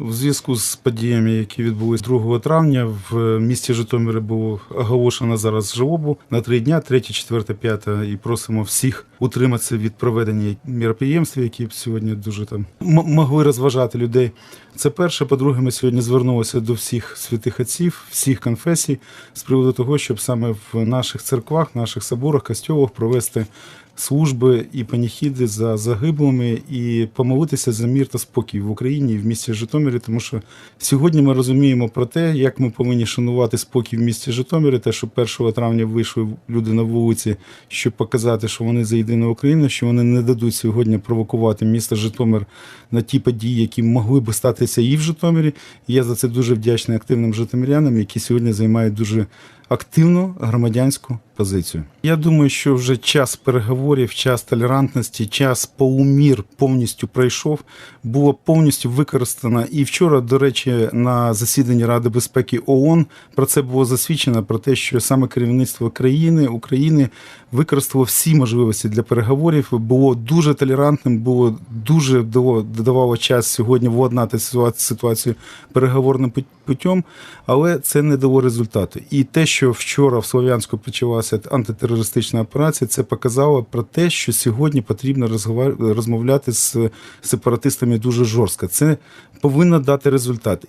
В зв'язку з подіями, які відбулись 2 травня, в місті Житомирі було оголошено зараз жалобу на три дня, 3, 4, 5, і просимо всіх утриматися від проведення міроприємств, які б сьогодні дуже там могли розважати людей. Це перше. По-друге, ми сьогодні звернулися до всіх святих отців, всіх конфесій з приводу того, щоб саме в наших церквах, наших соборах, костьолах провести служби і паніхіди за загиблими і помолитися за мір та спокій в Україні і в місті Житомирі, тому що сьогодні ми розуміємо про те, як ми повинні шанувати спокій в місті Житомирі, те, що 1 травня вийшли люди на вулиці, щоб показати, що вони за єдину Україну, що вони не дадуть сьогодні провокувати місто Житомир на ті події, які могли би статися і в Житомирі. І я за це дуже вдячний активним житомирянам, які сьогодні займають дуже активну громадянську позицію. Я думаю, що вже час переговорів, час толерантності, час полумір повністю пройшов, було повністю використано. І вчора, до речі, на засіданні Ради безпеки ООН про це було засвідчено про те, що саме керівництво країни України використало всі можливості для переговорів. Було дуже толерантним, було дуже додавало час сьогодні владнати ситуацію переговорним путем, але це не дало результату. І те, що вчора в Слов'янську почалася антитерористична операція, це показало про те, що сьогодні потрібно розмовляти з сепаратистами дуже жорстко. Це повинно дати результат.